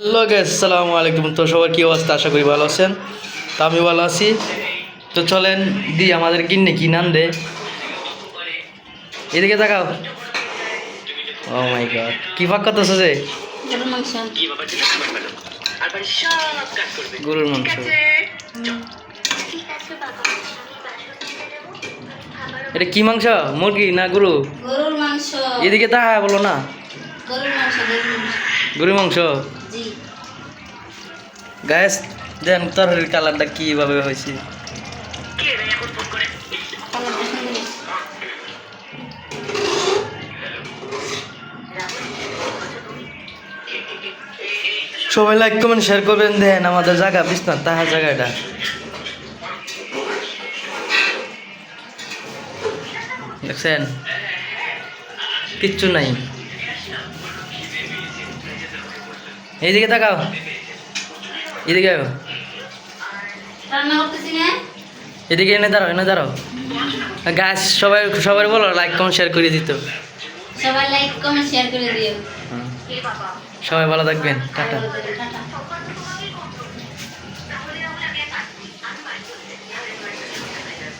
Hello gas সালামু আলাইকুম। তো সবার কী অবস্থা? আশা করি ভালো আছেন। তো আমি ভালো আছি। তো চলেন দি আমাদের কিনে কি নাম দে? এদিকে তাকাও। ও মাই গড কি ফাঁক করতেছে যে? গরুর মাংস। গরুর মাংস এটা কি মাংস? মুরগি না গরু? গরুর মাংস। এদিকে তাকা বলো না। গরুর মাংস। গ্যাস দেন তরকারির কালারটা কীভাবে হয়েছে। সবাই লাইক কমেন্ট শেয়ার করবেন। দেন আমাদের জায়গা বিশ্বনাথ তাহার জায়গাটা। দেখছেন? কিচ্ছু নাই। এইদিকে তাকাও। এদিকে এদিকে এনে দাঁড়াও এনে দাঁড়াও। গাছ সবাই সবাই বলো লাইক কমেন্ট শেয়ার করে দিত। সবাই লাইক কমেন্ট শেয়ার করে দিও। সবাই ভালো থাকবেন টাটা।